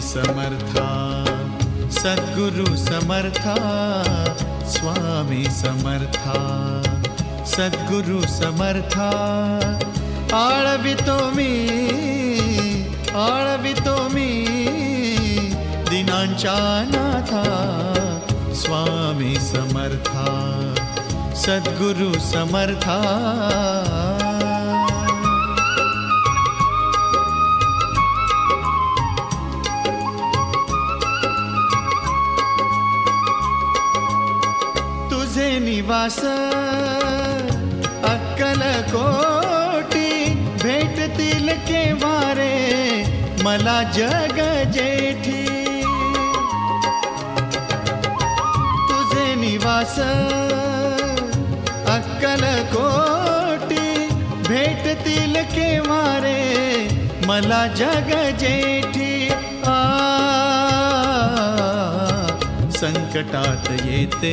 समर्था, सद्गुरु समर्था, स्वामी समर्था, सद्गुरु समर्था। आळवितो मी आळवितो मी, दिनांच्या नाथा, स्वामी समर्था, सद्गुरु समर्था निवास। अक्कल कोटी भेटतील केव्हा रे मला जग जेठी। तुझे निवास। अक्कल कोटी भेटतील केव्हा रे मला जग जेठी। आ, संकटात येते।